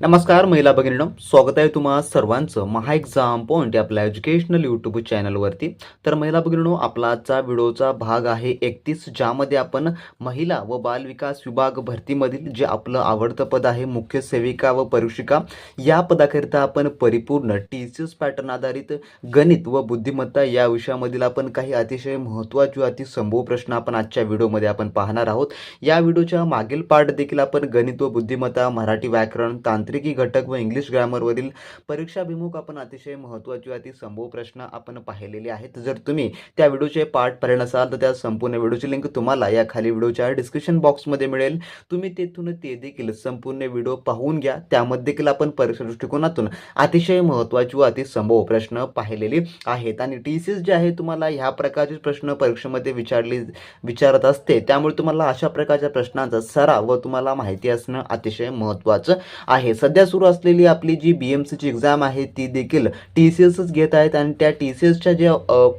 नमस्कार महिला भगिनीनं. स्वागत आहे तुम्हा सर्वांचं महा एक्झाम पॉईंट या आपल्या एज्युकेशनल यूट्यूब चॅनलवरती तर महिला भगिनीनो आपला आजचा व्हिडिओचा भाग आहे एकतीस ज्यामध्ये आपण महिला व बालविकास विभाग भरतीमधील जे आपलं आवडतं पद आहे मुख्य सेविका व परीक्षिका या पदाकरिता आपण परिपूर्ण टी सी एस पॅटर्न आधारित गणित व बुद्धिमत्ता या विषयामधील आपण काही अतिशय महत्त्वाचे अतिसंभव प्रश्न आपण आजच्या व्हिडिओमध्ये आपण पाहणार आहोत. या व्हिडिओच्या मागील पार्ट देखील आपण गणित व बुद्धिमत्ता मराठी व्याकरण तांत्रिक घटक व इंग्लिश ग्रामरवरील परीक्षाभिमुख आपण अतिशय महत्त्वाची व अतिसंभव प्रश्न आपण पाहिलेले आहेत. जर तुम्ही त्या व्हिडिओचे पार्ट पाहिले नसाल तर त्या संपूर्ण व्हिडिओची लिंक तुम्हाला या खाली व्हिडिओच्या डिस्क्रिप्शन बॉक्समध्ये मिळेल. तुम्ही तेथून ते देखील संपूर्ण व्हिडिओ पाहून घ्या. त्यामध्ये देखील आपण परीक्षा दृष्टिकोनातून अतिशय महत्त्वाची व अतिसंभव प्रश्न पाहिलेले आहेत. आणि टी सी एस जे आहे तुम्हाला ह्या प्रकारचे प्रश्न परीक्षेमध्ये विचारले विचारत असते. त्यामुळे तुम्हाला अशा प्रकारच्या प्रश्नांचा सराव व तुम्हाला माहिती असणं अतिशय महत्त्वाचं आहे. सध्या सुरू असलेली आपली जी बी एम सीची एक्झाम आहे ती देखील टी सी एसच घेत आहेत आणि त्या टी सी एसच्या ज्या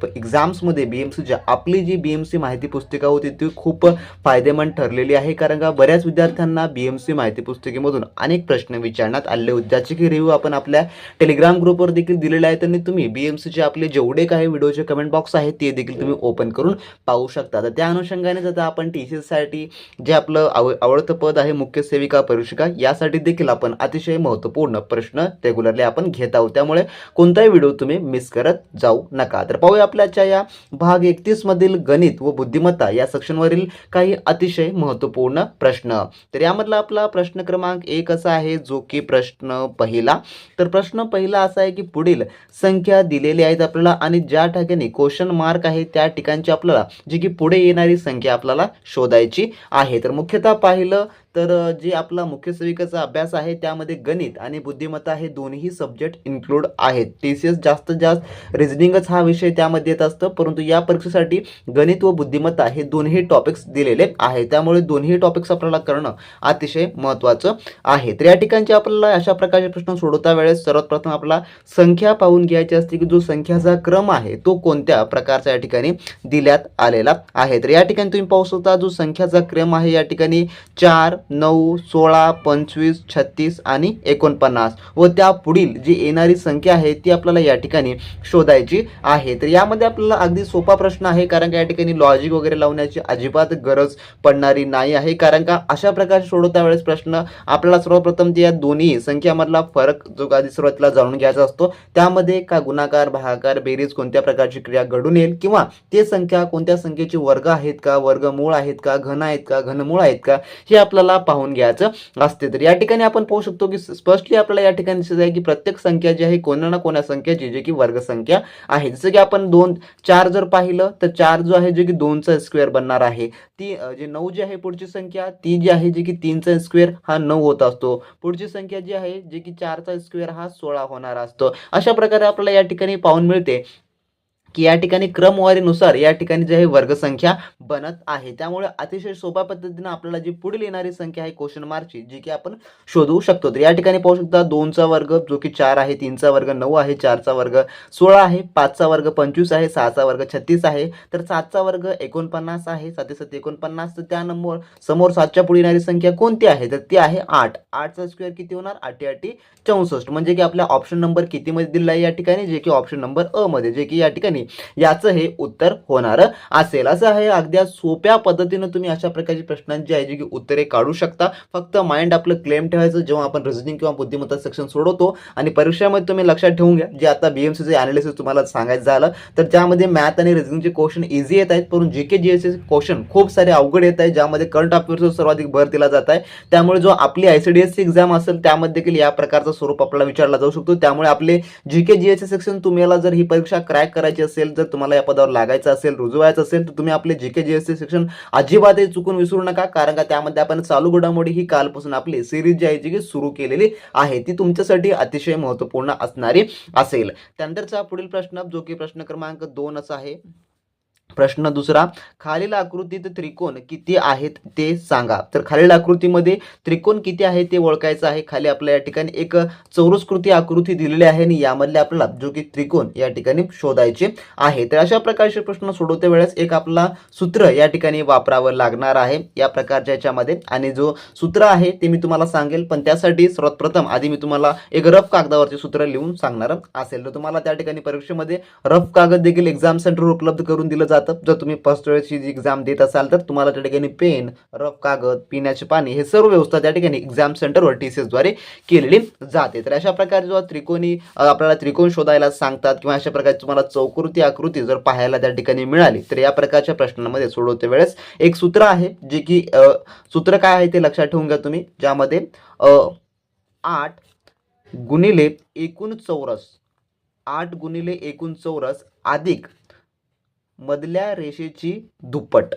एक्झाम्समध्ये बी एम सीच्या आपली जी बी एम सी माहिती पुस्तिका होती ती खूप फायदेमंद ठरलेली आहे. कारण का बऱ्याच विद्यार्थ्यांना बी एम सी माहिती पुस्तिकेमधून अनेक प्रश्न विचारण्यात आले होते. ज्याचे की रिव्ह्यू आपण आपल्या टेलिग्राम ग्रुपवर देखील दिलेले आहे आणि तुम्ही बी एम सीचे आपले जेवढे काही व्हिडिओचे कमेंट बॉक्स आहेत ते देखील तुम्ही ओपन करून पाहू शकता. तर त्या अनुषंगाने आता आपण टी सी एससाठी जे आपलं आव आवडतं पद आहे मुख्य सेविका परीक्षिका यासाठी देखील आपण अतिशय महत्त्वपूर्ण प्रश्न रेग्युलरली आपण घेत आहोत. त्यामुळे कोणताही व्हिडिओ तुम्ही मिस करत जाऊ नका. तर पाहूया आपल्याच्या या भाग एकतीसमधील गणित व बुद्धिमत्ता या सेक्शनवरील काही अतिशय महत्त्वपूर्ण प्रश्न. तर यामधला आपला प्रश्न क्रमांक एक असा आहे जो की प्रश्न पहिला. तर प्रश्न पहिला असा आहे की पुढील संख्या दिलेली आहेत आपल्याला आणि ज्या ठिकाणी क्वेश्चन मार्क आहे त्या ठिकाणची आपल्याला जी की पुढे येणारी संख्या आपल्याला शोधायची आहे. तर मुख्यतः पाहिलं तर जे आपला मुख्य सेविकाचा अभ्यास आहे त्यामध्ये गणित आणि बुद्धिमत्ता हे दोन्ही सब्जेक्ट इन्क्लूड आहेत. टी सी एस जास्तीत जास्त रिझनिंगच हा विषय त्यामध्ये येत असतं. परंतु या परीक्षेसाठी गणित व बुद्धिमत्ता हे दोन्ही टॉपिक्स दिलेले आहे त्यामुळे दोन्ही टॉपिक्स आपल्याला करणं अतिशय महत्त्वाचं आहे. तर या ठिकाणचे आपल्याला अशा प्रकारचे प्रश्न सोडवता वेळेस सर्वात प्रथम आपला संख्या पाहून घ्यायची असते की जो संख्याचा क्रम आहे तो कोणत्या प्रकारचा या ठिकाणी दिल्यात आलेला आहे. तर या ठिकाणी तुम्ही पाहू शकता जो संख्याचा क्रम आहे या ठिकाणी चार नऊ सोळा पंचवीस छत्तीस आणि एकोणपन्नास. व त्या पुढील जी येणारी संख्या आहे ती आपल्याला या ठिकाणी शोधायची आहे. तर यामध्ये आपल्याला अगदी सोपा प्रश्न आहे कारण का या ठिकाणी लॉजिक वगैरे लावण्याची अजिबात गरज पडणारी नाही आहे. कारण का अशा प्रकारे सोडवता वेळेस प्रश्न आपल्याला सर्वप्रथम या दोन्ही संख्यामधला फरक जो आधी सुरुवातीला जाणून घ्यायचा असतो त्यामध्ये का गुणाकार भागाकार बेरीज कोणत्या प्रकारची क्रिया घडून येईल किंवा ते संख्या कोणत्या संख्येचे वर्ग आहेत का वर्गमूळ आहेत का घन आहेत का घनमूळ आहेत का हे आपल्याला पाहून घ्यायचं असते. तर या ठिकाणी आपण पाहू शकतो की स्पष्टली आपल्याला या ठिकाणी दिसत आहे की प्रत्येक संख्या जी आहे कोणा ना कोणा संख्याची जे की वर्गसंख्या आहे. जसं की आपण दोन चार जर पाहिलं तर चार जो आहे जे की दोनचा स्क्वेअर बनणार आहे. ती जे नऊ जी आहे पुढची संख्या ती जी आहे जी की तीनचा स्क्वेअर हा नऊ होत असतो. पुढची संख्या जी आहे जे की चारचा स्क्वेअर हा सोळा होणार असतो. अशा प्रकारे आपल्याला या ठिकाणी पाहून मिळते. की या ठिकाणी क्रमवारीनुसार या ठिकाणी जे आहे वर्गसंख्या बनत आहे. त्यामुळे अतिशय सोप्या पद्धतीनं आपल्याला जी पुढील येणारी संख्या आहे क्वेश्चन मार्कची जी की आपण शोधू शकतो. तर या ठिकाणी पाहू शकता दोनचा वर्ग जो की चार आहे तीनचा वर्ग नऊ आहे चारचा वर्ग सोळा आहे पाचचा वर्ग पंचवीस आहे सहाचा वर्ग छत्तीस आहे. तर सातचा वर्ग एकोणपन्नास आहे साते सात एकोणपन्नास तर त्या नंबर समोर सातच्या पुढे येणारी संख्या कोणती आहे? तर ती आहे आठ. आठचा स्क्वेअर किती होणार? आठी आठी चौसष्ट. म्हणजे की आपल्या ऑप्शन नंबर कितीमध्ये दिला आहे या ठिकाणी? जे की ऑप्शन नंबर अ मध्ये जे की या ठिकाणी याचं हे उत्तर होणार असेल. असं आहे अगदी सोप्या पद्धतीनं तुम्ही अशा प्रकारची प्रश्नांची आहे जी की उत्तरे काढू शकता. फक्त माइंड आपलं क्लेम ठेवायचं जेव्हा आपण रिझनिंग किंवा बुद्धिमत्ता सेक्शन सोडवतो आणि परीक्षेमध्ये तुम्ही लक्षात ठेवून घ्या. जे आता बी एम सीचे अनालिसिस तुम्हाला सांगायचं झालं तर त्यामध्ये मॅथ आणि रिझनिंगचे क्वेश्चन इझी येत आहेत परंतु जी के जी एस क्वेश्चन खूप सारे अवघड येत आहेत ज्यामध्ये करंट अफेअर्सवर सर्वाधिक भर दिला जात आहे. त्यामुळे जो आपली I C D S C exam असेल त्यामध्ये देखील या प्रकारचं स्वरूप आपल्याला विचारला जाऊ शकतो. त्यामुळे आपले G K G S section तुम्हाला जर ही परीक्षा क्रॅक करायची असेल जर तुम्हाला या पदावर लागायचं असेल रुजवायचं असेल तर तुम्ही आपले G K G S section अजिबातही चुकून विसरू नका. कारण का त्यामध्ये आपण चालू घडामोडी ही कालपासून आपली सिरीज जी आहे जी की सुरू केलेली आहे ती तुमच्यासाठी अतिशय महत्त्वपूर्ण असणारी असेल. त्यानंतरचा पुढील प्रश्न जो की प्रश्न क्रमांक दोन असा आहे प्रश्न दुसरा खालील आकृतीत त्रिकोण किती आहेत ते सांगा. तर खालील आकृतीमध्ये त्रिकोण किती आहे ते ओळखायचं आहे. खाली आपल्या या ठिकाणी एक चौरस्कृती आकृती दिलेली आहे आणि यामधले आपल्याला जो की त्रिकोण या ठिकाणी शोधायचे आहे. तर अशा प्रकारचे प्रश्न सोडवते वेळेस एक आपला सूत्र या ठिकाणी वापरावं लागणार आहे. या प्रकारच्या याच्यामध्ये आणि जो सूत्र आहे ते मी तुम्हाला सांगेल. पण त्यासाठी सर्वात प्रथम आधी मी तुम्हाला एक रफ कागदावरचे सूत्र लिहून सांगणार असेल. तर तुम्हाला त्या ठिकाणी परीक्षेमध्ये रफ कागद देखील एक्झाम सेंटर उपलब्ध करून दिलं जातं. जर तुम्ही फर्स्ट वेळेची जी एक्झाम देत असाल तर तुम्हाला त्या ठिकाणी पेन रफ कागद पिण्याचे पाणी हे सर्व व्यवस्था त्या ठिकाणी एक्झाम सेंटरवर टी सी एसद्वारे केलेली जाते. तर अशा प्रकारे जेव्हा त्रिकोणी आपल्याला त्रिकोण शोधायला सांगतात किंवा अशा प्रकारे तुम्हाला चौकृती आकृती जर पाहायला त्या ठिकाणी मिळाली तर या प्रकारच्या प्रश्नांमध्ये सोडवते वेळेस एक सूत्र आहे जे की सूत्र काय आहे ते लक्षात ठेवून घ्या तुम्ही ज्यामध्ये आठ गुणिले एकूण चौरस आठ गुणिले एकूण चौरस अधिक मधल्या रेषेची दुप्पट.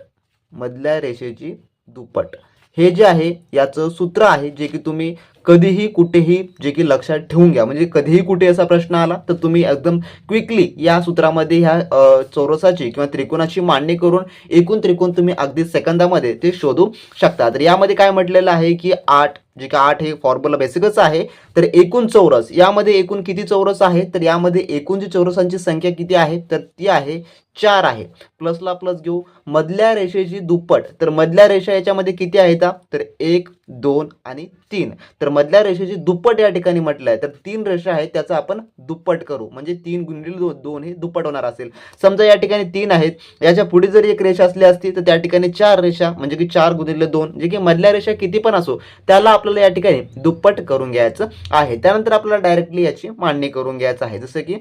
मधल्या रेषेची दुप्पट. हे जे आहे याचं सूत्र आहे जे की तुम्ही कधीही कुठेही जे की लक्षात ठेवून घ्या. म्हणजे कधीही कुठे असा प्रश्न आला तर तुम्ही एकदम क्विकली या सूत्रामध्ये ह्या चौरसाची किंवा त्रिकोणाची मांडणी करून एकूण त्रिकोण तुम्ही अगदी सेकंदामध्ये ते शोधू शकता. तर यामध्ये काय म्हटलेलं आहे की आठ जे का आठ हे फॉर्म्युला बेसिकच आहे तर एकूण चौरस यामध्ये एकूण किती चौरस आहे? तर यामध्ये एकूण जी चौरसांची संख्या किती आहे? तर ती आहे चार आहे. प्लसला प्लस घेऊ. मधल्या रेषेची दुप्पट तर मधल्या रेषा याच्यामध्ये किती आहेत? तर एक दोन आणि तीन. तर मधल्या रेषेची दुप्पट या ठिकाणी म्हटलं आहे तर तीन रेषा आहेत त्याचा आपण दुप्पट करू. म्हणजे तीन गुणिले दो दोन हे दुप्पट होणार असेल. समजा या ठिकाणी तीन आहेत. याच्यापुढे जर एक रेषा असली असती तर त्या ठिकाणी चार रेषा म्हणजे की चार गुणिले दोन जे की मधल्या रेषा किती पण असो त्याला आपल्याला या ठिकाणी दुप्पट करून घ्यायचं आहे. त्यानंतर आपल्याला डायरेक्टली याची मांडणी करून घ्यायचं आहे. जसं की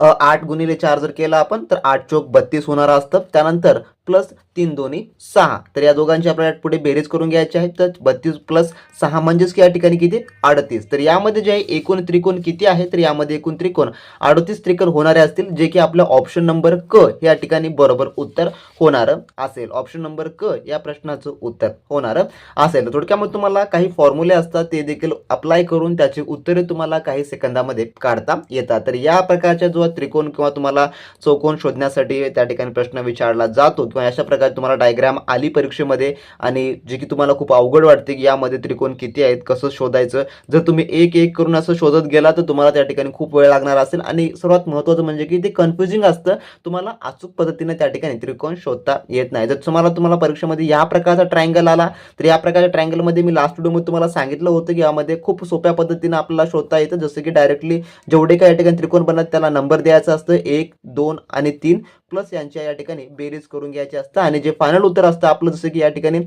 आठ गुणिले चार जर केला आपण तर आठ चोक बत्तीस होणार असतं. त्यानंतर प्लस तीन दोन्ही सहा. तर या दोघांची आपल्याला पुढे बेरीज करून घ्यायची आहे तर बत्तीस प्लस सहा म्हणजेच की या ठिकाणी किती? अडतीस. तर यामध्ये जे आहे एकूण त्रिकोण किती आहे? तर यामध्ये एकूण त्रिकोण अडतीस त्रिकोण होणारे असतील जे की आपलं ऑप्शन नंबर क या ठिकाणी बरोबर उत्तर होणारं असेल. ऑप्शन नंबर क या प्रश्नाचं उत्तर होणारं असेल. थोडक्यामध्ये तुम्हाला काही फॉर्म्युले असतात ते देखील अप्लाय करून त्याची उत्तरे तुम्हाला काही सेकंदामध्ये काढता येतात. तर या प्रकारच्या जो त्रिकोण किंवा तुम्हाला चौकोन शोधण्यासाठी त्या ठिकाणी प्रश्न विचारला जातो किंवा अशा प्रकारे तुम्हाला डायग्राम आली परीक्षेमध्ये आणि जे की तुम्हाला खूप अवघड वाटते की यामध्ये त्रिकोण किती आहेत कसं शोधायचं. जर तुम्ही एक एक करून असं शोधत गेला तर तुम्हाला त्या ठिकाणी खूप वेळ लागणार असेल. आणि सर्वात महत्त्वाचं म्हणजे की ते कन्फ्युजिंग असतं. तुम्हाला अचूक पद्धतीने त्या ठिकाणी त्रिकोण शोधता येत नाही. जर तुम्हाला तुम्हाला परीक्षेमध्ये या प्रकारचा ट्रायंगल आला तर या प्रकारच्या ट्रायंगलमध्ये मी लास्ट व्हिडिओमध्ये तुम्हाला सांगितलं होतं की यामध्ये खूप सोप्या पद्धतीने आपल्याला शोधता येतं. जसं की डायरेक्टली जेवढे काही या ठिकाणी त्रिकोण बनतात त्याला नंबर द्यायचा असतं. एक दोन आणि तीन. प्लस यांच्या या ठिकाणी बेरीज करून घ्यायचे असतं. आणि जे फायनल उत्तर असतं आपलं जसं की या ठिकाणी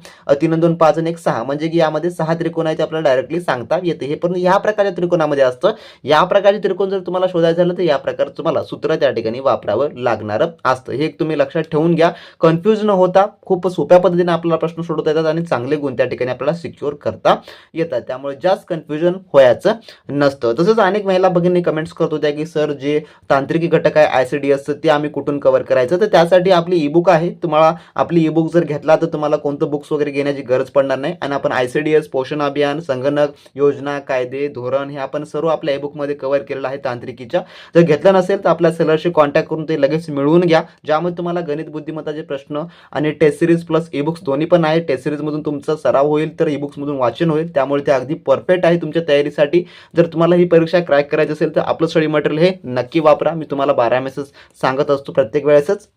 तीन दोन पाच आणि एक सहा. म्हणजे की यामध्ये सहा त्रिकोण आहे ते आपल्याला डायरेक्टली सांगता येते. हे पण या प्रकारच्या त्रिकोणामध्ये असतं. या प्रकारचे त्रिकोण जर तुम्हाला शोधायचं झालं तर या प्रकारचं तुम्हाला सूत्र त्या ठिकाणी वापरावं लागणारं असतं. हे तुम्ही लक्षात ठेवून घ्या. कन्फ्यूज न होता खूप सोप्या पद्धतीने आपल्याला प्रश्न सोडवता येतात आणि चांगले गुण त्या ठिकाणी आपल्याला सिक्युअर करता येतात. त्यामुळे जास्त कन्फ्युजन व्हायचं नसतं. तसंच अनेक महिला भगिनी कमेंट्स करत होत्या की सर जे तांत्रिकी घटक आहे आय सी डी एसचं ते आम्ही कुठून कव्हर करायचं तर त्यासाठी आपली ई बुक आहे. तुम्हाला आपली ई बुक जर घेतला तर तुम्हाला कोणतं बुक्स वगैरे घेण्याची गरज पडणार नाही. आणि आपण आय सी डी एस पोषण अभियान संगणक योजना कायदे धोरण हे आपण सर्व आपल्या ई बुकमध्ये कव्हर केलेलं आहे तांत्रिकीच्या. जर घेतलं नसेल तर आपल्या सेलरशी कॉन्टॅक्ट करून ते लगेच मिळवून घ्या. ज्यामध्ये तुम्हाला गणित बुद्धिमत्ताचे प्रश्न आणि test series plus E books दोन्ही पण आहे टेस्ट सिरीजमधून तुमचा सराव होईल तर ई बुक्समधून वाचन होईल. त्यामुळे ते अगदी परफेक्ट आहे तुमच्या तयारीसाठी. जर तुम्हाला ही परीक्षा क्रॅक करायची असेल तर आपलं स्टडी मटेरियल हे नक्की वापरा. मी तुम्हाला बारा मेसेज सांगत असतो प्रत्येक वेळेस. वेळेसच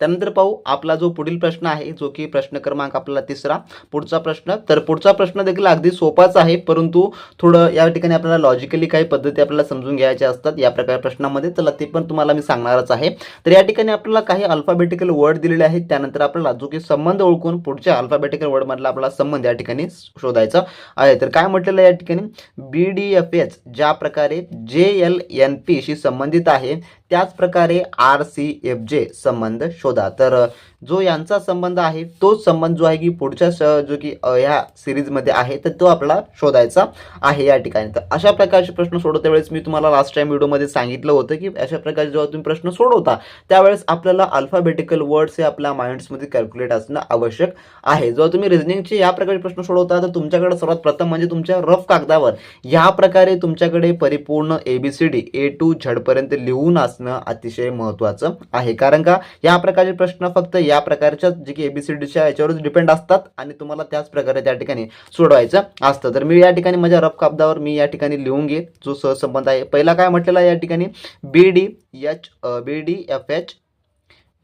त्यानंतर पाहू आपला जो पुढील प्रश्न आहे जो की प्रश्न क्रमांक आपला तिसरा पुढचा प्रश्न. तर पुढचा प्रश्न देखील अगदी सोपाच आहे परंतु थोडं या ठिकाणी आपल्याला लॉजिकली काही पद्धती आपल्याला समजून घ्यायच्या असतात या प्रकार प्रश्नामध्ये. चला ते पण तुम्हाला मी सांगणारच आहे. तर या ठिकाणी आपल्याला काही अल्फाबेटिकल वर्ड दिलेले आहेत. त्यानंतर आपल्याला जो की संबंध ओळखून पुढच्या अल्फाबेटिकल वर्डमधला आपला संबंध या ठिकाणी शोधायचा आहे. तर काय म्हटलेलं या ठिकाणी? बी डी एफ एच ज्या प्रकारे जे एल एन पीशी संबंधित आहे त्याच प्रकारे आर सी एफ जे संबंध शोधा. तर जो यांचा संबंध आहे तोच संबंध जो आहे की पुढच्या स- जो की या ह्या सिरीजमध्ये आहे तर तो आपला शोधायचा आहे या ठिकाणी. तर अशा प्रकारचे प्रश्न सोडवत्या वेळेस मी तुम्हाला लास्ट टाइम व्हिडिओमध्ये सांगितलं होतं की अशा प्रकारे जेव्हा तुम्ही प्रश्न सोडवता त्यावेळेस आपल्याला अल्फाबेटिकल वर्ड्स हे आपल्या माइंड्समध्ये कॅल्क्युलेट असणं आवश्यक आहे. जेव्हा तुम्ही रिझनिंगचे या प्रकारचे प्रश्न सोडवता तर तुमच्याकडे सर्वात प्रथम म्हणजे तुमच्या रफ कागदावर या प्रकारे तुमच्याकडे परिपूर्ण A B C D A to झडपर्यंत लिहून असणं अतिशय महत्त्वाचं आहे. कारण का? या प्रकारचे प्रश्न फक्त या प्रकारच्या जे की ए बी सी डीच्या याच्यावरच डिपेंड असतात आणि तुम्हाला त्याच प्रकारे त्या ठिकाणी सोडवायचं असतं. तर मी या ठिकाणी माझ्या रफ कापदावर मी या ठिकाणी लिहून घे जो सहसंबंध आहे. पहिला काय म्हटलेला या ठिकाणी? B D H B D F H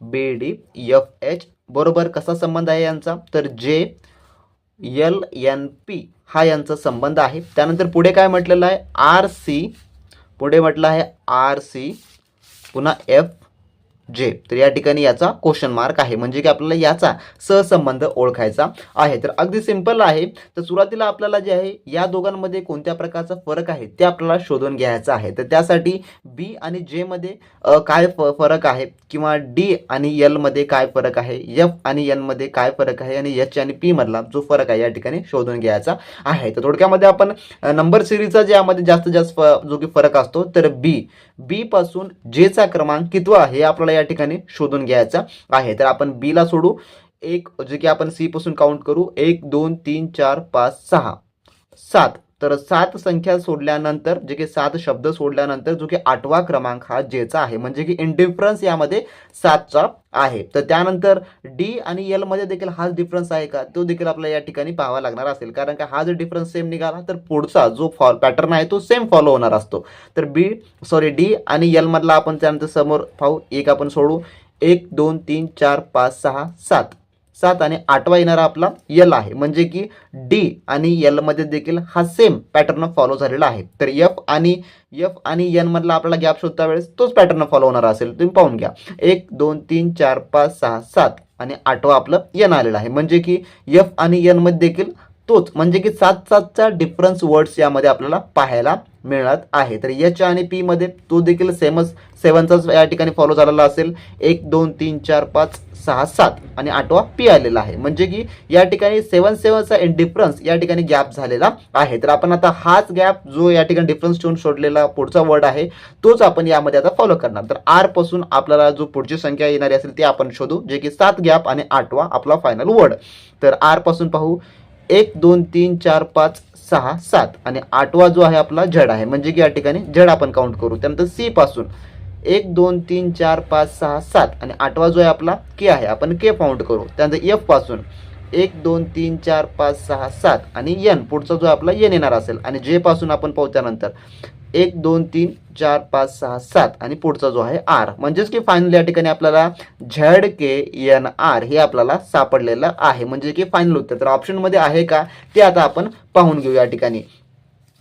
B D F H बरोबर कसा संबंध आहे यांचा? तर जे एल एन पी हा यांचा संबंध आहे. त्यानंतर पुढे काय म्हटलेलं आहे? आर सी पुढे म्हटलं आहे आर सी पुन्हा एफ जे. तर या ठिकाणी याचा क्वेश्चन मार्क आहे. म्हणजे की आपल्याला याचा सहसंबंध ओळखायचा आहे. तर अगदी सिंपल आहे. तर सुरुवातीला आपल्याला जे आहे या दोघांमध्ये कोणत्या प्रकारचा फरक आहे ते आपल्याला शोधून घ्यायचा आहे. तर त्यासाठी बी आणि जे मध्ये काय फ फरक आहे? किंवा डी आणि यलमध्ये काय फरक आहे? एफ आणि एनमध्ये काय फरक आहे? आणि एच आणि पी मधला जो फरक आहे या ठिकाणी शोधून घ्यायचा आहे. तर थोडक्यामध्ये आपण नंबर सिरीजचा जे यामध्ये जास्तीत जास्त फ- जो की फरक असतो तर बी बी पासून जेचा क्रमांक कितवा हे आपल्याला या ठिकाणी शोधून घ्यायचा आहे. तर आपण बीला सोडू. एक जे की आपण सी पासून काउंट करू. एक दोन तीन चार पाच सहा. सात. तर सात संख्या सोडल्यानंतर जे की सात शब्द सोडल्यानंतर जो की आठवा क्रमांक हा जेचा आहे म्हणजे की इनडिफरन्स यामध्ये सातचा आहे. तर त्यानंतर डी आणि एलमध्ये देखील हाच डिफरन्स आहे का? तो देखील आपल्याला या ठिकाणी पाहावा लागणार असेल. कारण का हा जर डिफरन्स सेम निघाला तर पुढचा जो फॉल पॅटर्न आहे तो सेम फॉलो होणार असतो. तर बी सॉरी डी आणि एल मधला आपण त्यानंतर समोर पाहू. एक आपण सोडू. एक दोन तीन चार पाच सहा सात. सात आणि आठवा येणारा आपला यल आहे. म्हणजे की डी आणि यलमध्ये देखील हा सेम पॅटर्न फॉलो झालेला आहे. तर एफ आणि एफ आणि यनमधला आपल्याला गॅप शोधता वेळेस तोच पॅटर्न फॉलो होणार असेल. तुम्ही पाहून घ्या. एक दोन तीन चार पाच सहा सात आणि आठवा आपलं यन आलेलं आहे. म्हणजे की एफ आणि यनमध्ये देखील तोच. म्हणजे की सात सातचा डिफरन्स वर्ड्स यामध्ये आपल्याला पाहायला मिळत आहे. तर एच आणि पी मध्ये तो देखील सेमच सेवनचाच या ठिकाणी फॉलो झालेला असेल. एक दोन तीन चार पाच सहा सात आणि आठवा पी आलेला आहे. म्हणजे की या ठिकाणी सेवन सेवनचा डिफरन्स या ठिकाणी गॅप झालेला आहे. तर आपण आता हाच गॅप जो या ठिकाणी डिफरन्स ठेवून सोडलेला पुढचा वर्ड आहे तोच आपण यामध्ये आता फॉलो करणार. तर आरपासून आपल्याला जो पुढची संख्या येणारी असेल ती आपण शोधू जे की सात गॅप आणि आठवा आपला फायनल वर्ड तर आरपासून पाहू एक दोन तीन चार पाच सहा सात. आणि आठवा जो आहे आपला झड आहे. म्हणजे की या ठिकाणी झड आपण काउंट करू. त्यानंतर सी पासून एक दोन तीन चार पाच सहा सात. आणि आठवा जो आहे आपला के आहे. आपण के फाउंड करू. त्यानंतर एफपासून. एक दोन तीन चार पाच सहा सात. आणि एन पुढचा जो आपला एन येणार असेल. आणि जे पासून आपण पोहोचल्यानंतर एक दोन तीन चार पाच सहा सात. आणि पुढचा जो आहे आर म्हणजेच की फायनल या ठिकाणी आपल्याला झेड के एन आर हे आपल्याला सापडलेलं आहे. म्हणजे की फायनल उत्तर. तर ऑप्शनमध्ये आहे का? ते आता आपण पाहून घेऊ या ठिकाणी.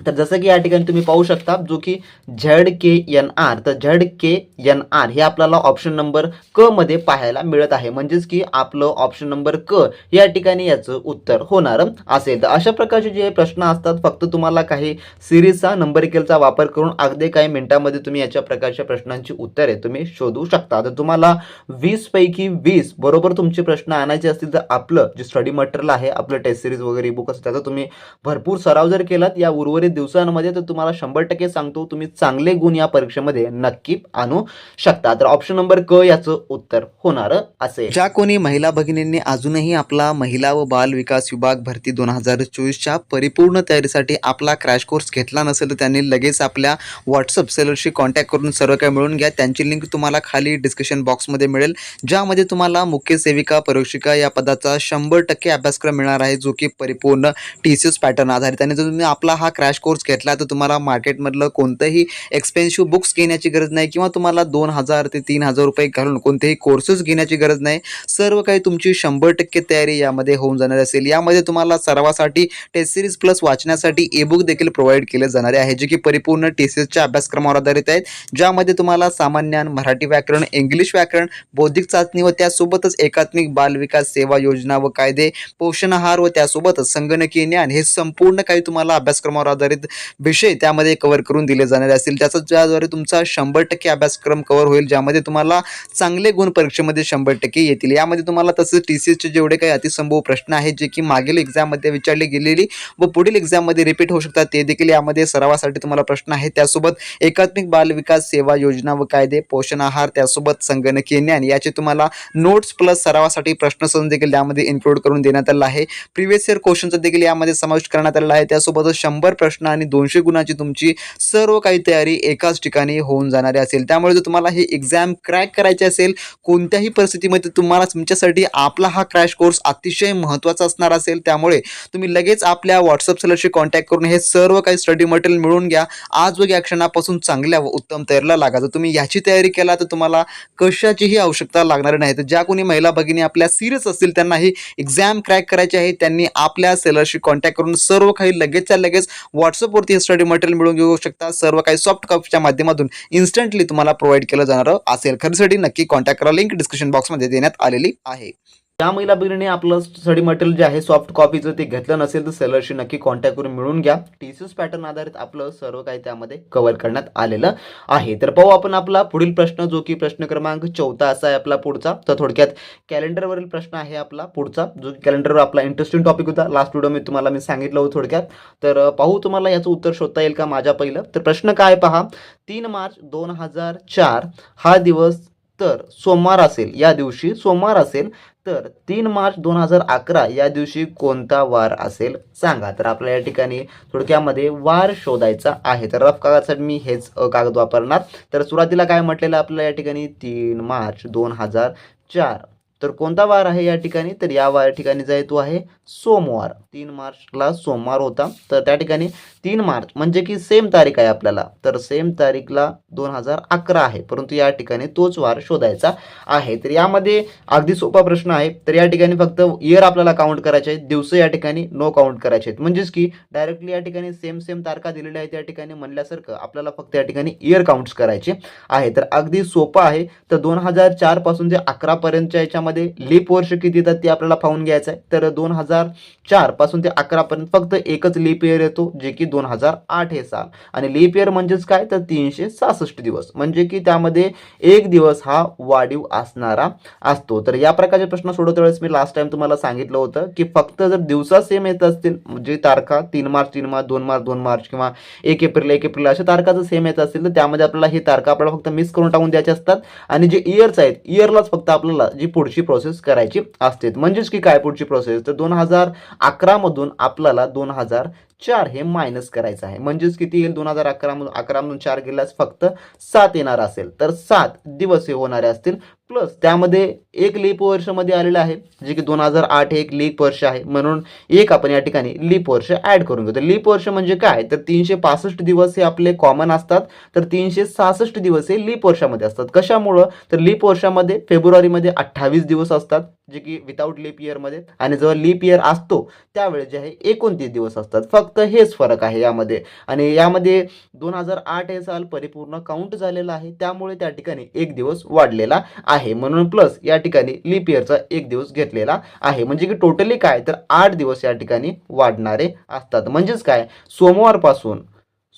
तर जसं की या ठिकाणी तुम्ही पाहू शकता जो की झेड के एन आर तर झेड के एन आर हे आपल्याला ऑप्शन नंबर क मध्ये पाहायला मिळत आहे. म्हणजेच की आपलं ऑप्शन नंबर क या ठिकाणी याचं उत्तर होणार असेल. तर अशा प्रकारचे जे प्रश्न असतात फक्त तुम्हाला काही सिरीजचा नंबर केलचा वापर करून अगदी काही मिनिटांमध्ये तुम्ही याच्या प्रकारच्या प्रश्नांची उत्तरे तुम्ही शोधू शकता. तर तुम्हाला वीस पैकी वीस बरोबर तुमचे प्रश्न आणायचे असतील तर आपलं जे स्टडी मटेरियल आहे आपलं टेस्ट सिरीज वगैरे बुक असतं त्याचा तुम्ही भरपूर सराव जर केलात या उर्वरित उर्वरित दिवसांमध्ये तर तुम्हाला शंभर टक्के सांगतो तुम्ही चांगले गुण या परीक्षेमध्ये नक्की आणू शकता. तर ऑप्शन नंबर क याचं उत्तर होणार असेल. ज्या कोणी महिला भगिनींनी अजूनही आपला महिला व बाल विकास विभाग भरती दोन हजार चोवीसच्या परिपूर्ण तयारीसाठी आपला क्रॅश कोर्स घेतला नसेल तर त्यांनी लगेच आपल्या व्हॉट्सअप सेलरशी कॉन्टॅक्ट करून सर्व काही मिळून घ्या. त्यांची लिंक तुम्हाला खाली डिस्क्रिप्शन बॉक्समध्ये मिळेल ज्यामध्ये तुम्हाला मुख्य सेविका परीक्षिका या पदाचा शंभर टक्के अभ्यासक्रम मिळणार आहे जो की परिपूर्ण टी सी एस पॅटर्न आधारित आणि जर तुम्ही आपला हा क्रॅश कोर्स घेतला तर तुम्हाला मार्केटमधलं कोणतंही एक्सपेन्सिव्ह बुक्स घेण्याची गरज नाही किंवा तुम्हाला दोन हजार ते तीन हजार रुपये घालून कोणतेही कोर्सेस घेण्याची गरज नाही. सर्व काही तुमची शंभर टक्के तयारी यामध्ये होऊन जाणार असेल. यामध्ये तुम्हाला सरावासाठी टेस्ट सिरीज प्लस वाचण्यासाठी ई बुक देखील प्रोव्हाइड केले जाणारे आहे जे की परिपूर्ण टी अभ्यासक्रमावर आधारित आहेत ज्यामध्ये तुम्हाला सामान्य मराठी व्याकरण इंग्लिश व्याकरण बौद्धिक चाचणी व त्यासोबतच एकात्मिक बालविकास सेवा योजना व कायदे पोषण आहार व त्यासोबतच संगणकीय ज्ञान हे संपूर्ण काही तुम्हाला अभ्यासक्रमावर आधारित आधारित विषय त्यामध्ये कव्हर करून दिले जाणार असतील. त्याचा ज्याद्वारे तुमचा शंभर टक्के अभ्यासक्रम कव्हर होईल ज्यामध्ये तुम्हाला चांगले गुण परीक्षेमध्ये शंभर टक्के येतील. यामध्ये तुम्हाला तसेच टी सी एसचे जेवढे काही अतिसंभव प्रश्न आहेत जे की मागील एक्झाममध्ये विचारले गेलेली व पुढील एक्झाममध्ये रिपीट होऊ शकतात ते देखील यामध्ये सरावासाठी तुम्हाला प्रश्न आहेत. त्यासोबत एकात्मिक बालविकास सेवा योजना व कायदे पोषण आहार त्यासोबत संगणकीय ज्ञान याचे तुम्हाला नोट्स प्लस सरावासाठी प्रश्नसंच देखील यामध्ये इन्क्लूड करून देण्यात आला आहे. प्रिव्हियस इयर क्वेश्चनचा देखील यामध्ये समावेश करण्यात आलेला आहे. त्यासोबतच शंभर प्रश्न आणि दोनशे गुणाची तुमची सर्व काही तयारी एकाच ठिकाणी होऊन जाणारी असेल. त्यामुळे जर तुम्हाला हे एक्झाम क्रॅक करायची असेल कोणत्याही परिस्थितीमध्ये तुम्हाला तुमच्यासाठी आपला हा क्रॅश कोर्स अतिशय महत्त्वाचा असणार असेल. त्यामुळे तुम्ही लगेच आपल्या व्हॉट्सअप सेलरशी कॉन्टॅक्ट करून हे सर्व काही स्टडी मटेरियल मिळून घ्या. आज व या क्षणापासून चांगल्या व उत्तम तयारीला लागा. जर तुम्ही याची तयारी केला तर तुम्हाला कशाचीही आवश्यकता लागणार नाही. तर ज्या कोणी महिला भगिनी आपल्या सिरियस असतील त्यांना ही एक्झाम क्रॅक करायची आहे त्यांनी आपल्या सेलरशी कॉन्टॅक्ट करून सर्व काही लगेचच्या लगेच व्हॉट्सअपवरती हे स्टडी मटेरियल मिळवून घेऊ शकता. सर्व काही सॉफ्ट कॉपीच्या माध्यमातून इन्स्टंटली तुम्हाला प्रोव्हाइड केलं जाणार असेल. खरेदीसाठी नक्की कॉन्टॅक्ट करा. लिंक डिस्क्रिप्शन बॉक्समध्ये देण्यात आलेली आहे. त्या महिला भगिनीने आपलं स्टडी मटेरियल जे आहे सॉफ्ट कॉपीचं ते घेतलं नसेल तर सेलरशी नक्की कॉन्टॅक्ट करून मिळून घ्या. टी पॅटर्न आधारित आपलं सर्व काही त्यामध्ये कव्हर करण्यात आलेलं आहे. तर पाहू आपण आपला पुढील प्रश्न जो की प्रश्न क्रमांक चौथा असा आहे आपला पुढचा. तर थोडक्यात कॅलेंडरवरील प्रश्न आहे आपला पुढचा जो कॅलेंडरवर आपला इंटरेस्टिंग टॉपिक होता. लास्ट व्हिडिओ मी तुम्हाला मी सांगितलं होतं थोडक्यात. तर पाहू तुम्हाला याचं उत्तर शोधता येईल का माझ्या पहिलं? तर प्रश्न काय पहा? तीन मार्च दोन हजार चार हा दिवस तर सोमवार असेल. या दिवशी सोमवार असेल. तर तीन मार्च दोन हजार अकरा या दिवशी कोणता वार असेल सांगा. तर आपल्या या ठिकाणी थोडक्यामध्ये वार शोधायचा आहे. तर रफ कागदासाठी मी हेच कागद वापरणार. तर सुरुवातीला काय म्हटलेलं आपल्या या ठिकाणी? तीन मार्च दोन हजार चार. तर कोणता वार आहे या ठिकाणी? तर या वार ठिकाणी जाय तो आहे सोमवार तीन मार्चला सोमवार होता. तर त्या ठिकाणी तीन मार्च म्हणजे की सेम तारीख आहे आपल्याला. तर सेम तारीखला दोन हजार अकरा आहे. परंतु या ठिकाणी तोच वार शोधायचा आहे. तर यामध्ये अगदी सोपा प्रश्न आहे. तर या ठिकाणी फक्त इयर आपल्याला काउंट करायचे आहेत. दिवस या ठिकाणी नो काउंट करायचे आहेत. म्हणजेच की डायरेक्टली या ठिकाणी सेम सेम तारखा दिलेल्या आहेत या ठिकाणी म्हणल्यासारखं आपल्याला फक्त या ठिकाणी इयर काउंट्स करायचे आहे. तर अगदी सोपं आहे. तर दोन हजार चारपासून जे अकरापर्यंतच्या याच्यामध्ये पर्यंतच्या लीप वर्ष किती येतात ते आपल्याला पाहून घ्यायचं आहे तर दोन हजार चारपासून ते अकरा पर्यंत फक्त एकच लीप इयर येतो जे की दोन हजार आठ हे साल. आणि लीप इयर म्हणजेच काय? तर तीनशे सहासष्ट दिवस. म्हणजे की त्यामध्ये एक दिवस हा वाढीव असणारा असतो. तर या प्रकारचे प्रश्न सोडवत्या वेळेस मी लास्ट टाइम तुम्हाला सांगितलं होतं की फक्त जर दिवसा सेम येत असतील म्हणजे तारखा तीन मार्च तीन मार्च दोन मार्च दोन मार्च किंवा एक एप्रिल एक एप्रिल अशा तारखा जर सेम येत असतील तर त्यामध्ये आपल्याला ही तारखा आपल्याला फक्त मिस करून टाकून द्यायचे असतात. आणि जे इयर्स आहेत इयरलाच फक्त आपल्याला जी पुढची प्रोसेस करायची असते म्हणजेच की काय पुढची प्रोसेस तर दोन हजार अकरामधून आपल्याला दोन हजार चार हे मायनस करायचं आहे. म्हणजेच किती येईल? दोन हजार अकरामधून अकरामधून चार गेल्यास फक्त सात येणार असेल. तर सात दिवस हे होणारे असतील. प्लस त्यामध्ये एक लीप वर्षमध्ये आलेलं आहे. जे की दोन हजार आठ एक लीप वर्ष आहे. म्हणून एक आपण या ठिकाणी लीप वर्ष ॲड करून घेतो. लीप वर्ष म्हणजे काय? तर तीनशे पासष्ट दिवस हे आपले कॉमन असतात. तर तीनशे सहासष्ट दिवस हे लीप वर्षामध्ये असतात. कशामुळं? तर लीप वर्षामध्ये फेब्रुवारीमध्ये अठ्ठावीस दिवस असतात. जे की विदाऊट लीप इयरमध्ये आणि जेव्हा लीप इयर असतो त्यावेळेस जे आहे एकोणतीस दिवस असतात. फक्त हेच फरक आहे यामध्ये. आणि यामध्ये दोन हजार आठ हे साल परिपूर्ण काउंट झालेला आहे. त्यामुळे त्या ठिकाणी एक दिवस वाढलेला आहे. म्हणून प्लस या ठिकाणी लीप इयरचा एक दिवस घेतलेला आहे. म्हणजे की टोटली काय? तर आठ दिवस या ठिकाणी वाढणारे असतात. म्हणजेच काय? सोमवारपासून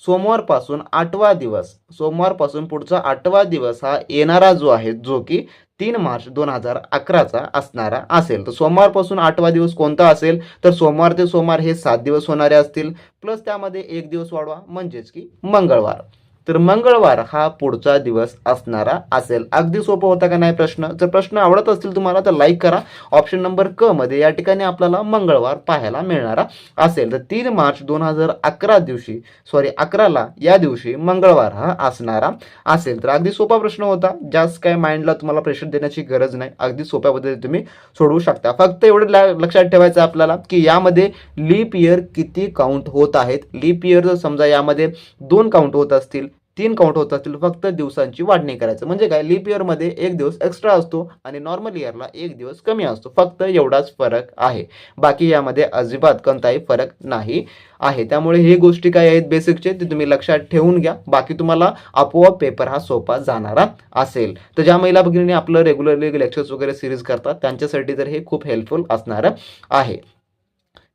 सोमवारपासून आठवा दिवस सोमवारपासून पुढचा आठवा दिवस हा येणारा जो आहे जो की तीन मार्च दोन हजार अकराचा असणारा असेल. तर सोमवारपासून आठवा दिवस कोणता असेल? तर सोमवार ते सोमवार हे सात दिवस होणारे असतील. प्लस त्यामध्ये एक दिवस वाढवा म्हणजेच की मंगळवार. तर मंगळवार हा पुढचा दिवस असणारा असेल. अगदी सोपं होता का नाही प्रश्न? जर प्रश्न आवडत असतील तुम्हाला तर लाईक करा. ऑप्शन नंबर क मध्ये या ठिकाणी आपल्याला मंगळवार पाहायला मिळणारा असेल. तर तीन मार्च दोन हजार अकरा दिवशी सॉरी अकराला या दिवशी मंगळवार हा असणारा असेल. तर अगदी सोपा प्रश्न होता. जास्त काय माइंडला तुम्हाला प्रेशर देण्याची गरज नाही. अगदी सोप्या पद्धतीने तुम्ही सोडवू शकता. फक्त एवढं लक्षात ठेवायचं आपल्याला की यामध्ये लीप इयर किती काउंट होत आहेत? लीप इयर जर समजा यामध्ये दोन काउंट होत असतील तीन काउंट होत असतील फक्त दिवसांची वाढणी करायचं. म्हणजे काय? लीप इयरमध्ये एक दिवस एक्स्ट्रा असतो आणि नॉर्मल इयरला एक दिवस कमी असतो. फक्त एवढाच फरक आहे. बाकी यामध्ये अजिबात कोणताही फरक नाही आहे. त्यामुळे हे गोष्टी काय आहेत बेसिकचे ते तुम्ही लक्षात ठेवून घ्या. बाकी तुम्हाला आपोआप पेपर हा सोपा जाणारा असेल. तर ज्या महिला भगिनीने आपलं रेग्युलरली लेक्चर्स वगैरे सिरीज करतात त्यांच्यासाठी तर हे खूप हेल्पफुल असणारं आहे.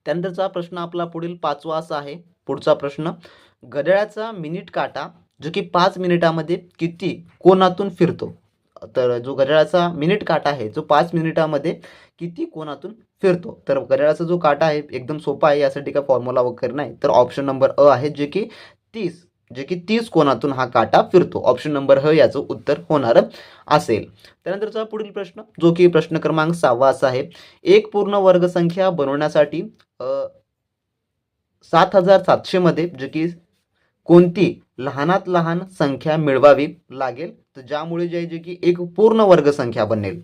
त्यानंतरचा प्रश्न आपला पुढील पाचवा असा आहे. पुढचा प्रश्न घड्याळाचा मिनिट काटा जो की पाच मिनिटामध्ये किती कोणातून फिरतो. तर जो घड्याळाचा मिनिट काटा आहे जो पाच मिनिटामध्ये किती कोणातून फिरतो. तर घड्याळाचा जो काटा आहे एकदम सोपा आहे यासाठी काय फॉर्म्युला वगैरे नाही. तर ऑप्शन नंबर अ आहे जे की तीस जे की तीस कोणातून हा काटा फिरतो. ऑप्शन नंबर ह याचं उत्तर होणार असेल. त्यानंतरचा पुढील प्रश्न जो की प्रश्न क्रमांक सहावा असा आहे. एक पूर्ण वर्गसंख्या बनवण्यासाठी सात हजार सातशेमध्ये जे की कोणती लहानात लहान संख्या मिळवावी लागेल? तर ज्यामुळे जे आहे जे की एक पूर्ण वर्गसंख्या बनेल.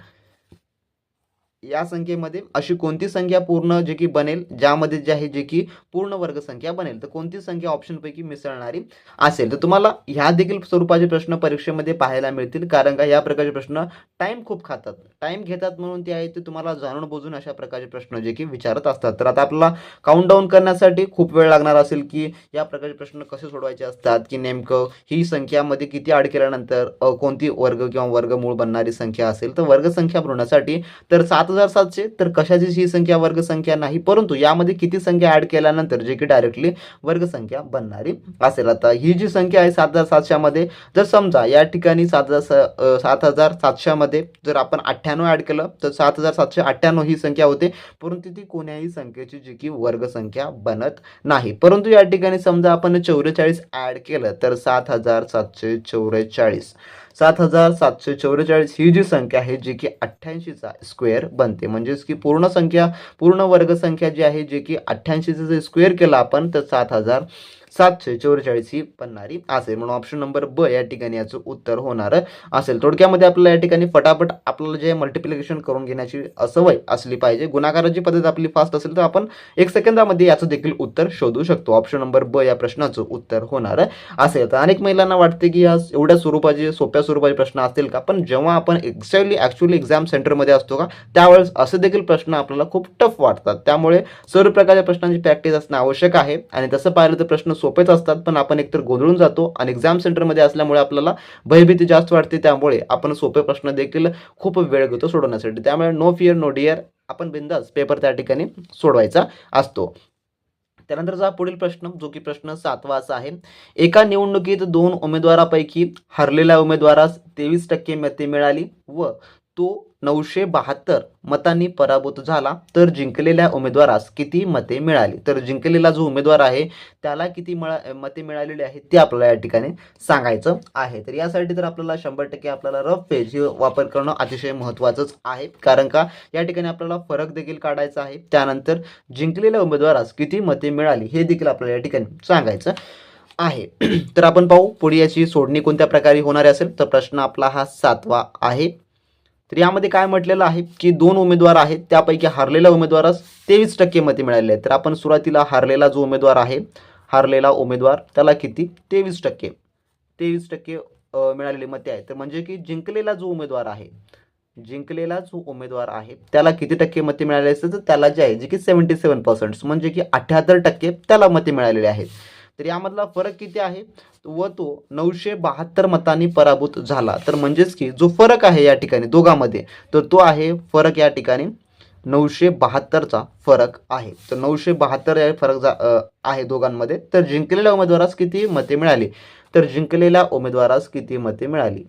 या संख्येमध्ये अशी कोणती संख्या पूर्ण जे की बनेल ज्यामध्ये जे आहे जे की पूर्ण वर्गसंख्या बनेल तर कोणती संख्या ऑप्शनपैकी मिसळणारी असेल? तर तुम्हाला ह्या देखील स्वरूपाचे प्रश्न परीक्षेमध्ये पाहायला मिळतील कारण का या प्रकारचे प्रश्न टाईम खूप खातात. टाईम घेतात म्हणून ते आहे ते तुम्हाला जाणून बुजून अशा प्रकारचे प्रश्न जे की विचारत असतात. तर आता आपल्याला काउंट डाऊन करण्यासाठी खूप वेळ लागणार असेल की या प्रकारचे प्रश्न कसे सोडवायचे असतात की नेमकं ही संख्यामध्ये किती आड केल्यानंतर कोणती वर्ग किंवा वर्गमूळ बनणारी संख्या असेल. तर वर्गसंख्या बनवण्यासाठी तर सात हजार सातशे तर कशाची ही संख्या? वर्गसंख्या नाही. परंतु यामध्ये किती संख्या ॲड केल्यानंतर जे की डायरेक्टली वर्गसंख्या बनणारी असेल. आता ही जी संख्या आहे सात हजार सातशेमध्ये जर समजा या ठिकाणी सात हजार सात हजार सातशेमध्ये जर आपण अठ्ठ्याण्णव ॲड केलं तर सात हजार सातशे अठ्ठ्याण्णव ही संख्या होते. परंतु ती कोण्याही संख्येची जी की वर्गसंख्या बनत नाही. परंतु या ठिकाणी समजा आपण चौवेचाळीस ॲड केलं तर सात हजार सातशे चौवेचाळीस. सात हजार सातशे चौवेचाळीस ही जी संख्या आहे जी की अठ्ठ्याऐंशीचा स्क्वेअर बनते. म्हणजेच की पूर्ण संख्या पूर्ण वर्गसंख्या जी आहे जे की अठ्ठ्याऐंशीचा जर स्क्वेअर केलं आपण तर सात हजार सातशे चौवेचाळीस ही पन्नारी असेल. म्हणून ऑप्शन नंबर ब या ठिकाणी याचं उत्तर होणार असेल. थोडक्यामध्ये आपल्याला या ठिकाणी फटाफट आपल्याला जे मल्टिप्लिकेशन करून घेण्याची सवय असली पाहिजे गुणाकाराची पद्धत आपली फास्ट असेल तर आपण एक सेकंदामध्ये याचं देखील उत्तर शोधू शकतो. ऑप्शन नंबर ब या प्रश्नाचं उत्तर होणार असेल. तर अनेक महिलांना वाटते की या एवढ्या स्वरूपाचे सोप्या स्वरूपाचे प्रश्न असतील का? पण जेव्हा आपण एक्झॅक्टली ॲक्च्युअली एक्झाम सेंटरमध्ये असतो का त्यावेळेस असे देखील प्रश्न आपल्याला खूप टफ वाटतात. त्यामुळे सर्व प्रकारच्या प्रश्नांची प्रॅक्टिस असणं आवश्यक आहे. आणि तसं पाहिलं तर प्रश्न सोपेच असतात पण आपण एकतर गोंधळून जातो आणि एक्झाम सेंटरमध्ये असल्यामुळे आपल्याला भयभीती जास्त वाटते. त्यामुळे आपण सोपे प्रश्न देखील खूप वेळ घेतो सोडवण्यासाठी. त्यामुळे नो फिअर नो डिअर आपण बिंदास पेपर त्या ठिकाणी सोडवायचा असतो. त्यानंतरचा पुढील प्रश्न जो की प्रश्न सातवा असा आहे. एका निवडणुकीत दोन उमेदवारापैकी हरलेल्या उमेदवारास तेवीस टक्के मते मिळाली व तो नऊशे बहात्तर मतांनी पराभूत झाला तर जिंकलेल्या उमेदवारास किती मते मिळाली? तर जिंकलेला जो उमेदवार आहे त्याला किती मिळा मते मिळालेली आहेत ते आपल्याला या ठिकाणी सांगायचं आहे. तर यासाठी तर आपल्याला शंभर टक्के आपल्याला रफ पेज हे वापर करणं अतिशय महत्त्वाचंच आहे. कारण का या ठिकाणी आपल्याला फरक देखील काढायचा आहे. त्यानंतर जिंकलेल्या उमेदवारास किती मते मिळाली हे देखील आपल्याला या ठिकाणी सांगायचं आहे. तर आपण पाहू पुढे याची सोडणी कोणत्या प्रकारे होणार असेल? तर प्रश्न आपला हा सातवा आहे. तर यामध्ये काय म्हटलेलं आहे की दोन उमेदवार आहेत त्यापैकी हारलेल्या उमेदवारास तेवीस टक्के मते मिळाले आहेत. तर आपण सुरुवातीला हारलेला जो उमेदवार आहे हारलेला उमेदवार त्याला किती? तेवीस टक्के. तेवीस टक्के मिळालेली मते आहेत. तर म्हणजे की जिंकलेला जो उमेदवार आहे जिंकलेला जो उमेदवार आहे त्याला किती टक्के मते मिळाले असते तर त्याला जे आहे जे की सेवन्टी सेवन पर्सेंट म्हणजे की अठ्याहत्तर टक्के त्याला मते मिळालेले आहेत. तर यामधला फरक किती आहे? व तो नऊशे बहात्तर मतांनी पराभूत झाला. तर म्हणजेच की जो फरक आहे या ठिकाणी दोघांमध्ये तर तो आहे फरक या ठिकाणी नऊशे बहात्तरचा फरक आहे. तर नऊशे बहात्तर या फरक जा आहे दोघांमध्ये. तर जिंकलेल्या उमेदवारास किती मते मिळाली? तर जिंकलेल्या उमेदवारास किती मते मिळाली?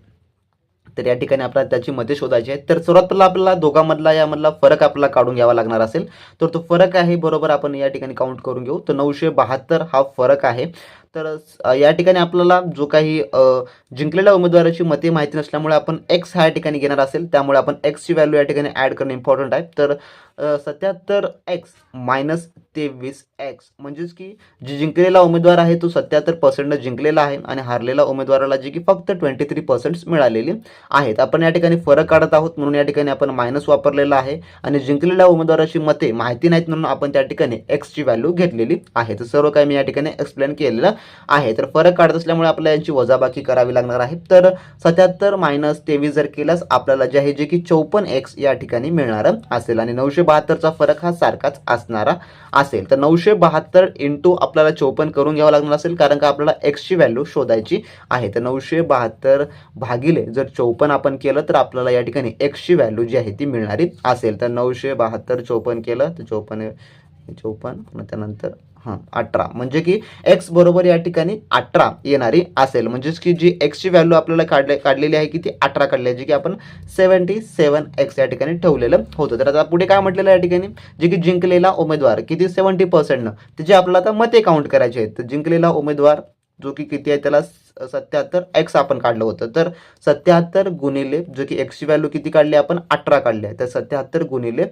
तर या ठिकाणी आपल्याला त्याची मते शोधायची आहे तर सर्वात पहिला आपल्याला दोघांमधला यामधला फरक आपल्याला काढून घ्यावा लागणार असेल. तर तो फरक आहे बरोबर आपण या ठिकाणी काउंट करून घेऊ. तर नऊशे बहात्तर हा फरक आहे. तर या ठिकाणी आपल्याला जो काही जिंकलेल्या उमेदवाराची मते माहिती नसल्यामुळे आपण एक्स ह्या ठिकाणी घेणार असेल. त्यामुळे आपण एक्सची व्हॅल्यू या ठिकाणी ॲड करणं इम्पॉर्टंट आहे. तर सत्याहत्तर एक्स मायनस तेवीस एक्स म्हणजेच की जे जिंकलेला उमेदवार आहे तो सत्याहत्तर पर्सेंट जिंकलेला आहे आणि हारलेला उमेदवाराला जे की फक्त ट्वेंटी थ्री पर्सेंट मिळालेली आहेत. आपण या ठिकाणी फरक काढत आहोत म्हणून या ठिकाणी आपण मायनस वापरलेला आहे आणि जिंकलेल्या उमेदवाराची मते माहिती नाहीत म्हणून आपण त्या ठिकाणी एक्सची व्हॅल्यू घेतलेली आहे. तर सर्व काही मी या ठिकाणी एक्सप्लेन केलेलं आहे. तर फरक काढत असल्यामुळे आपल्याला यांची वजाबाकी करावी लागणार आहे. तर सत्याहत्तर मायनस तेवीस जर केल्यास आपल्याला जे आहे जे की चौपन्न एक्स या ठिकाणी मिळणार असेल. आणि नऊशे बहात्तरचा फरक हा सारखाच असणारा असेल. तर नऊशे बहात्तर इंटू आपल्याला चौपन्न करून घ्यावं लागणार असेल कारण का आपल्याला एक्सची व्हॅल्यू शोधायची आहे. तर नऊशे बहात्तर भागिले जर चौपन्न आपण केलं तर आपल्याला या ठिकाणी एक्सची व्हॅल्यू जी आहे ती मिळणारी असेल. तर नऊशे बहात्तर चोपन केलं तर चोपन्न चोपन्न त्यानंतर अठरा. म्हणजे की एक्स बरोबर या ठिकाणी अठरा येणारी असेल. म्हणजेच की जी एक्सची व्हॅल्यू आपल्याला काढले काढलेली आहे की ती अठरा काढली आहे जी की आपण सेव्हन्टी सेवन एक्स या ठिकाणी ठेवलेलं होतं. तर आता पुढे काय म्हटलेलं या ठिकाणी? जे की जिंकलेला उमेदवार किती? सेव्हन्टी पर्सेंटनं त्याची आपल्याला आता मते काउंट करायचे आहेत. तर जिंकलेला उमेदवार जो की किती आहे? त्याला सत्याहत्तर एक्स आपण काढलं होतं. तर सत्याहत्तर गुणिले जो की एक्सची व्हॅल्यू किती काढली? आपण अठरा काढली आहे. तर सत्याहत्तर गुणिले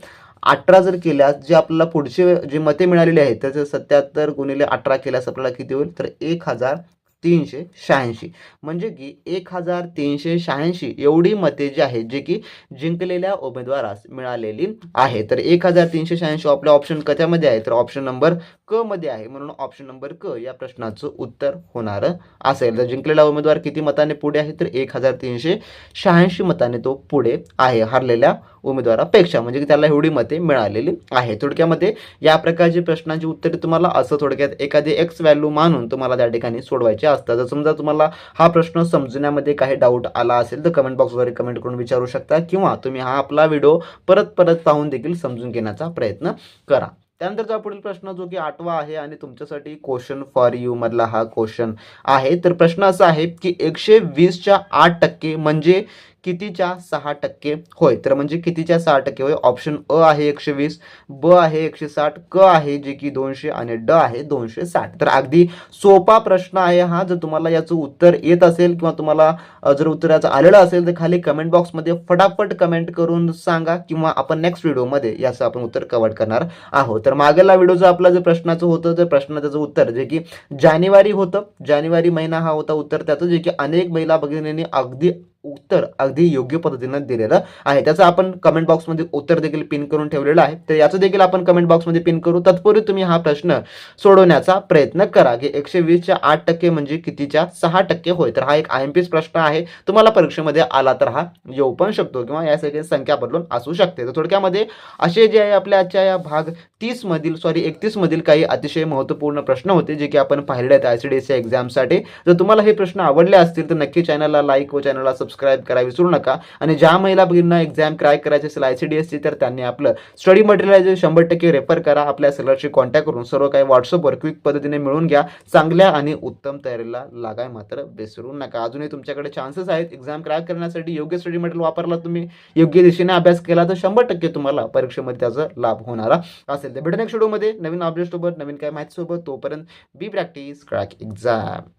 अठरा जर केल्यास जे आपल्याला पुढचे जे मते मिळालेली आहेत त्याचे सत्याहत्तर गुणिले अठरा केल्यास आपल्याला किती होईल? तर एक हजार तीनशे शहाऐंशी. म्हणजे की एक हजार तीनशे शहाऐंशी एवढी मते जी आहेत जे की जिंकलेल्या उमेदवारास मिळालेली आहे तर एक हजार तीनशे शहाऐंशी आपल्या ऑप्शन कशामध्ये आहे? तर ऑप्शन नंबर क मध्ये आहे म्हणून ऑप्शन नंबर क या प्रश्नाचं उत्तर होणार असेल. तर जिंकलेला उमेदवार किती मताने पुढे आहे? तर एक हजार तीनशे शहाऐंशी मताने तो पुढे आहे हरलेल्या उमेदवारापेक्षा. म्हणजे की त्याला एवढी मते मिळालेली आहे थोडक्यामध्ये या प्रकारची प्रश्नांची उत्तरे तुम्हाला असं थोडक्यात एखादी एक्स व्हॅल्यू मानून तुम्हाला त्या ठिकाणी सोडवायचे असतात. जर समजा तुम्हाला हा प्रश्न समजण्यामध्ये काही डाऊट आला असेल तर कमेंट बॉक्सवर कमेंट करून विचारू शकता. किंवा तुम्ही हा आपला व्हिडिओ परत परत पाहून देखील समजून घेण्याचा प्रयत्न करा. त्यानंतरचा पुढील प्रश्न जो की आठवा आहे आणि तुमच्यासाठी क्वेश्चन फॉर यू मधला हा क्वेश्चन आहे. तर प्रश्न असा आहे की एकशे वीसच्या आठ टक्के म्हणजे कितीच्या सहा टक्के होय? तर म्हणजे कितीच्या सहा टक्के होय? ऑप्शन अ आहे एकशे वीस ब आहे एकशे साठ क आहे जे की दोनशे आणि ड आहे दोनशे साठ. तर अगदी सोपा प्रश्न आहे हा. जर तुम्हाला याचं उत्तर येत असेल किंवा तुम्हाला जर उत्तर याचं आलेलं असेल तर खाली कमेंट बॉक्समध्ये फटाफट कमेंट करून सांगा किंवा आपण नेक्स्ट व्हिडिओमध्ये याचं आपण उत्तर कव्हर करणार आहोत. तर मागेला व्हिडिओचं आपला जर प्रश्नाचं होतं तर प्रश्नाचं उत्तर जे की जानेवारी होतं. जानेवारी महिना हा होता उत्तर त्याचं जे की अनेक महिला भगिनींनी अगदी उत्तर अगदी योग्य पद्धतीनं दिलेलं आहे. त्याचं आपण कमेंट बॉक्समध्ये उत्तर देखील पिन करून ठेवलेलं आहे. तर याचं देखील आपण कमेंट बॉक्समध्ये पिन करू. तत्पूर्वी तुम्ही हा प्रश्न सोडवण्याचा प्रयत्न करा की एकशे वीसच्या आठ टक्के म्हणजे कितीच्या सहा टक्के होय. तर हा एक आय एम पीच प्रश्न आहे. तुम्हाला परीक्षेमध्ये आला तर हा येऊ पण शकतो किंवा यासाठी संख्या बदलून असू शकते. तर थोडक्यामध्ये असे जे आहे आपल्या आजच्या या भाग तीस मधील सॉरी एकतीस मधील काही अतिशय महत्त्वपूर्ण प्रश्न होते जे की आपण पाहिले आहेत आय सी डी एस एक्झामसाठी. जर तुम्हाला हे प्रश्न आवडले असतील तर नक्की चॅनलला लाईक व चॅनलला सबस्क्राईब करा विसरू नका. आणि ज्या महिला भगिनींना एक्झाम क्रॅक करायची असेल आय सी डी एसची तर त्यांनी आपलं स्टडी मटेरियल शंभर टक्के रेफर करा. आपल्या सेलरशी कॉन्टॅक्ट करून सर्व काही व्हॉट्सअपवर क्विक पद्धतीने मिळून घ्या. चांगल्या आणि उत्तम तयारीला लागाय मात्र विसरू नका. अजूनही तुमच्याकडे चान्सेस आहेत. एक्झाम क्रॅक करण्यासाठी योग्य स्टडी मटेरियल वापरला तुम्ही योग्य दिशेने अभ्यास केला तर शंभर टक्के तुम्हाला परीक्षेमध्ये त्याचा लाभ होणारा. असेल तर भेटू नेक्स्ट नवीन ऑब्जेक्ट सोबत नवीन काय माहिती सोबत तोपर्यंत बी प्रॅक्टिस क्रॅक एक्झाम